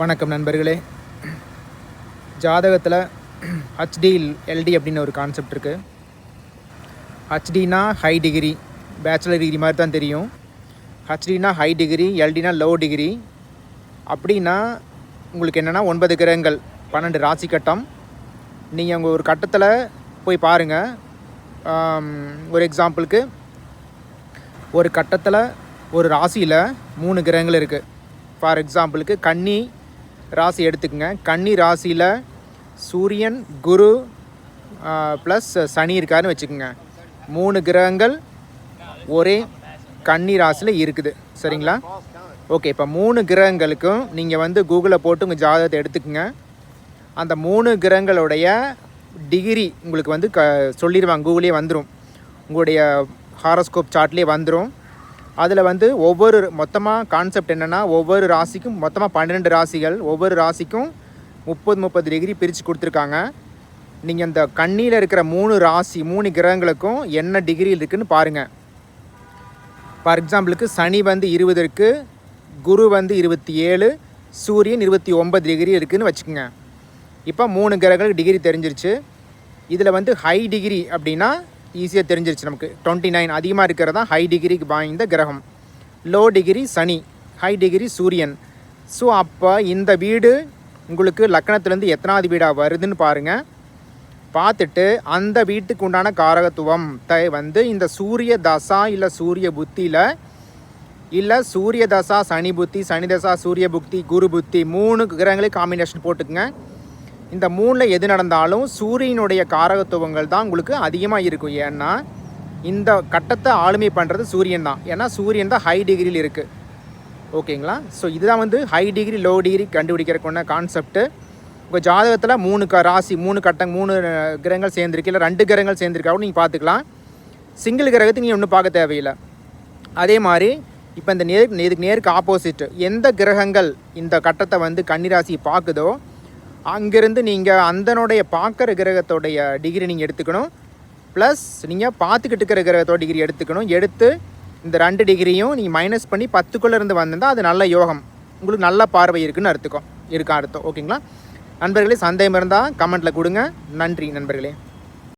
வணக்கம் நண்பர்களே. ஜாதகத்தில் ஹச்டி எல்டி அப்படின்னு ஒரு கான்செப்ட் இருக்குது ஹச்டினா ஹை டிகிரி பேச்சுலர் டிகிரி மாதிரி தான் தெரியும். ஹச்டினா ஹை டிகிரி எல்டினா லோ டிகிரி அப்படின்னா உங்களுக்கு என்னென்னா ஒன்பது கிரகங்கள் பன்னெண்டு ராசி கட்டம். நீங்கள் உங்கள் ஒரு கட்டத்தில் போய் பாருங்கள் ஒரு எக்ஸாம்பிளுக்கு ஒரு கட்டத்தில் ஒரு ராசியில் மூணு கிரகங்கள் இருக்குது ஃபார் எக்ஸாம்பிளுக்கு கன்னி ராசி எடுத்துக்கங்க. கன்னி ராசியில் சூரியன் குரு ப்ளஸ் சனி இருக்காருன்னு வச்சுக்கோங்க. மூணு கிரகங்கள் ஒரே கன்னி ராசியில் இருக்குது. சரிங்களா? ஓகே இப்போ மூணு கிரகங்களுக்கும் நீங்கள் வந்து கூகுளில் போட்டு உங்கள் ஜாதகத்தை எடுத்துக்கோங்க. அந்த மூணு கிரகங்களுடைய டிகிரி உங்களுக்கு வந்து க சொல்லிடுவாங்க. கூகுளே வந்துடும் உங்களுடைய ஹாரோஸ்கோப் சார்ட்லேயே வந்துடும் அதில் வந்து ஒவ்வொரு மொத்தமாக கான்செப்ட் என்னென்னா ஒவ்வொரு ராசிக்கும் மொத்தமாக பன்னிரெண்டு ராசிகள் ஒவ்வொரு ராசிக்கும் முப்பது முப்பது டிகிரி பிரித்து கொடுத்துருக்காங்க. நீங்கள் இந்த கண்ணியில் இருக்கிற மூணு ராசி மூணு கிரகங்களுக்கும் என்ன டிகிரி இருக்குன்னு பாருங்கள் ஃபார் எக்ஸாம்பிளுக்கு சனி வந்து இருபது இருக்குது குரு வந்து இருபத்தி ஏழு சூரியன் இருபத்தி ஒம்பது டிகிரி இருக்குதுன்னு வச்சுக்கோங்க. இப்போ மூணு கிரகங்களுக்கு டிகிரி தெரிஞ்சிருச்சு. இதில் வந்து ஹை டிகிரி அப்படின்னா ஈஸியாக தெரிஞ்சிருச்சு நமக்கு. டுவெண்ட்டி நைன் அதிகமாக இருக்கிறது தான் ஹை டிகிரிக்கு வாய்ந்த கிரகம். Low degree Shani high degree சூரியன். ஸோ அப்போ இந்த வீடு உங்களுக்கு லக்கணத்துலேருந்து எத்தனாவது வீடாக வருதுன்னு பாருங்கள் பார்த்துட்டு அந்த வீட்டுக்கு உண்டான காரகத்துவம் த வந்து இந்த சூரிய தசா இல்லை சூரிய புத்தியில் இல்லை சூரிய தசா சனி புத்தி சனி தசா சூரிய புத்தி குரு புத்தி மூணு கிரகங்களையும் காம்பினேஷன் போட்டுக்குங்க. இந்த மூணில் எது நடந்தாலும் சூரியனுடைய காரகத்துவங்கள் தான் உங்களுக்கு அதிகமாக இருக்கும். ஏன்னா இந்த கட்டத்தை ஆளுமை பண்ணுறது சூரியன் தான். ஏன்னா சூரியன் தான் ஹை டிகிரியில் இருக்குது ஓகேங்களா? ஸோ இதுதான் வந்து ஹை டிகிரி லோ டிகிரி கண்டுபிடிக்கிறதுக்கான கான்செப்ட்டு உங்கள் ஜாதகத்தில் மூணு க ராசி மூணு கட்டம் மூணு கிரகங்கள் சேர்ந்துருக்கு. இல்லை ரெண்டு கிரகங்கள் சேர்ந்துருக்காவும் நீங்கள் பார்த்துக்கலாம். சிங்கிள் கிரகத்துக்கு நீங்கள் ஒன்றும் பார்க்க தேவையில்லை. அதே மாதிரி இப்போ இந்த நேர் இதுக்கு நேருக்கு ஆப்போசிட் எந்த கிரகங்கள் இந்த கட்டத்தை வந்து கன்னிராசி பார்க்குதோ அங்கேருந்து நீங்கள் அந்தனுடைய பார்க்குற கிரகத்தோடைய டிகிரி நீங்கள் எடுத்துக்கணும். ப்ளஸ் நீங்கள் பார்த்துக்கிட்டு இருக்கிற கிரகத்தோட டிகிரி எடுத்துக்கணும். எடுத்து இந்த ரெண்டு டிகிரியும் நீங்கள் மைனஸ் பண்ணி பத்துக்குள்ளேருந்து வந்திருந்தால் அது நல்ல யோகம். உங்களுக்கு நல்ல பார்வை இருக்குன்னு அர்த்தம். இருக்கா அர்த்தம். ஓகேங்களா நண்பர்களே சந்தேகம் இருந்தால் கமெண்ட்டில் கொடுங்க. நன்றி நண்பர்களே.